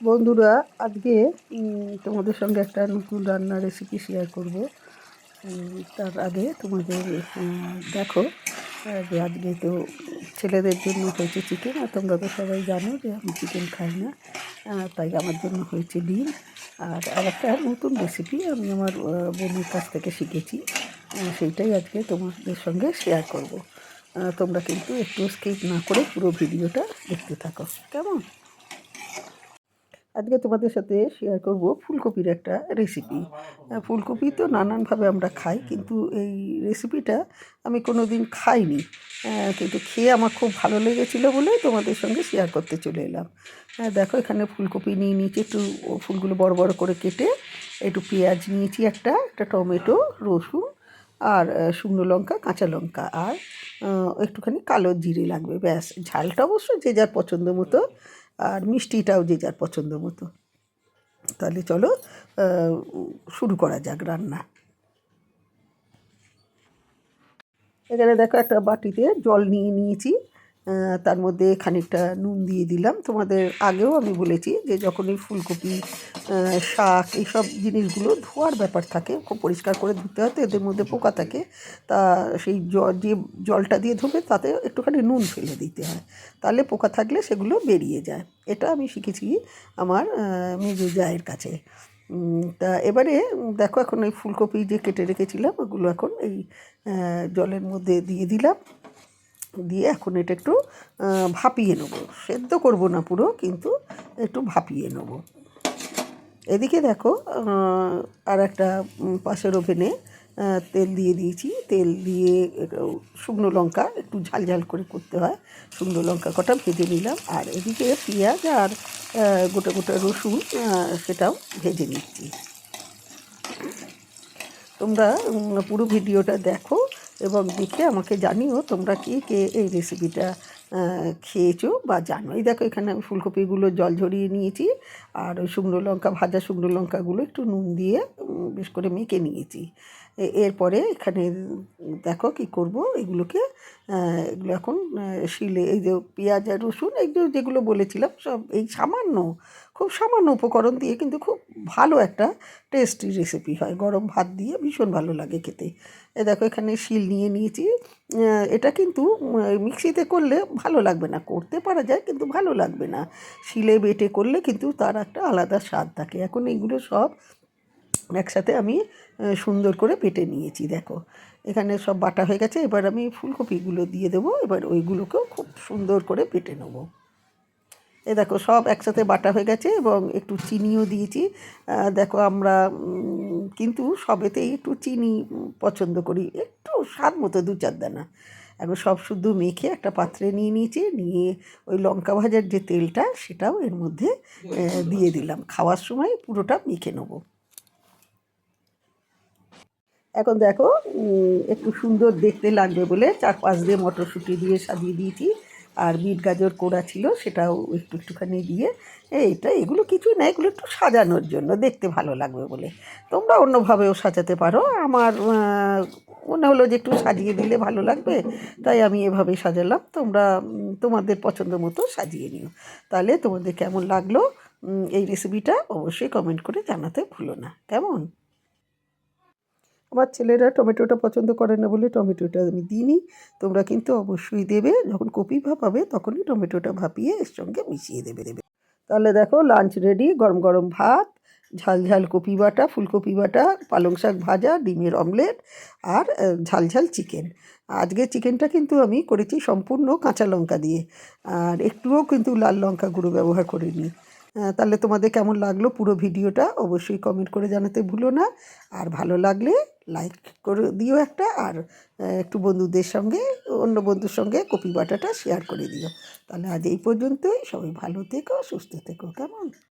বন্ধুরা, আজকে তোমাদের সঙ্গে একটা নতুন রান্নার রেসিপি শেয়ার করব। তার আগে তোমাদের দেখো যে আজকে তো ছেলেদের জন্য হয়েছে চিকেন আর তোমরা তো সবাই জানো যে আমি চিকেন খাই না তাই আমার জন্য হয়েছে ডিম। আর একটা নতুন রেসিপি আমি আমার বোনের কাছ থেকে শিখেছি সেইটাই আজকে তোমাদের সঙ্গে শেয়ার করব। তোমরা কিন্তু একটু স্কিপ না করে পুরো ভিডিওটা দেখতে থাকো। কেমন? আজকে তোমাদের সাথে শেয়ার করব ফুলকপির একটা রেসিপি ফুলকপি তো নানানভাবে আমরা খাই, কিন্তু এই রেসিপিটা আমি কোনো দিন খাইনি কিন্তু খেয়ে আমার খুব ভালো লেগেছিলো বলে তোমাদের সঙ্গে শেয়ার করতে চলে এলাম। দেখো এখানে ফুলকপি নিয়ে নিয়েছি, একটু ফুলগুলো বড় বড় করে কেটে একটু পেঁয়াজ নিয়েছি একটা একটা টমেটো, রসুন আর শুকনো লঙ্কা, কাঁচা লঙ্কা আর একটুখানি কালো জিরে লাগবে, ব্যাস। ঝালটা অবশ্য যে যার পছন্দ মতো। আর মিষ্টিটাও যে যার পছন্দ মতো। তাহলে চলো শুরু করা যাক রান্না। এখানে দেখো একটা বাটিতে জল নিয়ে নিয়েছি। তার মধ্যে খানিকটা নুন দিয়ে দিলাম। তোমাদের আগেও আমি বলেছি যে যখনই ফুলকপি শাক এইসব জিনিসগুলো ধোয়ার ব্যাপার থাকে, খুব পরিষ্কার করে ধুতে হয়, তো এদের মধ্যে পোকা থাকে, তা সেই জল যে জলটা দিয়ে ধোবে তাতে একটুখানি নুন ফেলে দিতে হয়। তাহলে পোকা থাকলে সেগুলো বেরিয়ে যায়। এটা আমি শিখেছি আমার মেজো জায়ের কাছে। তা এবারে দেখো এখন ওই ফুলকপি যে কেটে রেখেছিলাম, ওগুলো এখন এই জলের মধ্যে দিয়ে দিলাম। দিয়ে এখন এটা একটু ভাপিয়ে নেব। সেদ্ধ করব না পুরো, কিন্তু একটু ভাপিয়ে নেব। এদিকে দেখো আর একটা পাশের ওভেনে তেল দিয়ে দিয়েছি। তেল দিয়ে শুকনো লঙ্কা, একটু ঝাল ঝাল করে করতে হয়। শুকনো লঙ্কা কটা ভেজে নিলাম। আর এদিকে পেঁয়াজ আর গোটা গোটা রসুন সেটাও ভেজে নিচ্ছি। তোমরা পুরো ভিডিওটা দেখো। এবং দেখে আমাকে জানিও তোমরা কে কে এই রেসিপিটা খেয়েছো বা জানো। এই দেখো এখানে আমি ফুলকপিগুলো জল ঝরিয়ে নিয়েছি আর ওই শুকনো লঙ্কা, ভাজা শুকনো লঙ্কাগুলো একটু নুন দিয়ে বেশ করে মেখে নিয়েছি। এরপরে এখানে দেখো কি করব, এগুলোকে এগুলো এখন শিলে, এই যে পেঁয়াজ আর রসুন, এই যেগুলো বলেছিলাম, সব এই সামান্য, খুব সামান্য উপকরণ দিয়ে কিন্তু খুব ভালো একটা টেস্টি রেসিপি হয়। গরম ভাত দিয়ে ভীষণ ভালো লাগে খেতে। এ দেখো এখানে শিল নিয়ে নিয়েছি। এটা কিন্তু মিক্সিতে করলে ভালো লাগবে না। করতে পারা যায়, কিন্তু ভালো লাগবে না। শিলে বেটে করলে কিন্তু তার একটা আলাদা স্বাদ থাকে। এখন এইগুলো সব একসাথে আমি সুন্দর করে বেটে নিয়েছি, দেখো। এখানে সব বাটা হয়ে গেছে, এবার আমি ফুলকপিগুলো দিয়ে দেবো, এবার ওইগুলোকেও খুব সুন্দর করে বেটে নেব। এ দেখো, সব একসাথে বাটা হয়ে গেছে এবং একটু চিনিও দিয়েছি। দেখো আমরা কিন্তু সবেতেই একটু চিনি পছন্দ করি, একটু স্বাদ মতো দু চার দানা। এখন সব শুদ্ধ মেখে একটা পাত্রে নিয়ে নিয়েছি, নিয়ে ওই লঙ্কা ভাজার যে তেলটা, সেটাও এর মধ্যে দিয়ে দিলাম। খাওয়ার সময় পুরোটা মেখে নেব। এখন দেখো একটু সুন্দর দেখতে লাগবে বলে চার পাঁচ দিয়ে মটরশুঁটি দিয়ে সাজিয়ে দিয়েছি। আর বিট গাজর কোড়া ছিল, সেটাও একটু একটুখানি দিয়ে। এইটা এগুলো কিছুই না, এগুলো একটু সাজানোর জন্য, দেখতে ভালো লাগবে বলে। তোমরা অন্যভাবেও সাজাতে পারো। আমার মনে হলো যে একটু সাজিয়ে দিলে ভালো লাগবে, তাই আমি এভাবে সাজালাম। তোমরা তোমাদের পছন্দ মতো সাজিয়ে নিও। তাহলে তোমাদের কেমন লাগল? এই রেসিপিটা অবশ্যই কমেন্ট করে জানাতে ভুলো না। কেমন? আমার ছেলেরা টমেটোটা পছন্দ করে না বলে টমেটোটা আমি দিইনি। তোমরা কিন্তু অবশ্যই দেবে। যখন কপি ভাপাবে তখনই টমেটোটা ভাপিয়ে এর সঙ্গে মিশিয়ে দেবে দেবে। তাহলে দেখো লাঞ্চ রেডি গরম গরম ভাত, ঝাল ঝাল কপি বাটা, ফুলকপি বাটা, পালং শাক ভাজা, ডিমের অমলেট আর ঝাল ঝাল চিকেন আজকে চিকেনটা কিন্তু আমি করেছি সম্পূর্ণ কাঁচা লঙ্কা দিয়ে। আর একটুও কিন্তু লাল লঙ্কা গুঁড়ো ব্যবহার করিনি। তাহলে তোমাদের কেমন লাগল পুরো ভিডিওটা অবশ্যই কমেন্ট করে জানাতে ভুলো না। আর ভালো লাগলে লাইক করে দিও একটা আর একটু বন্ধুদের সঙ্গে, অন্য বন্ধুর সঙ্গে কপি বাটাটা শেয়ার করে দিও। তাহলে আজ এই পর্যন্তই, সবাই ভালো থেকো, সুস্থ থেকো, কেমন?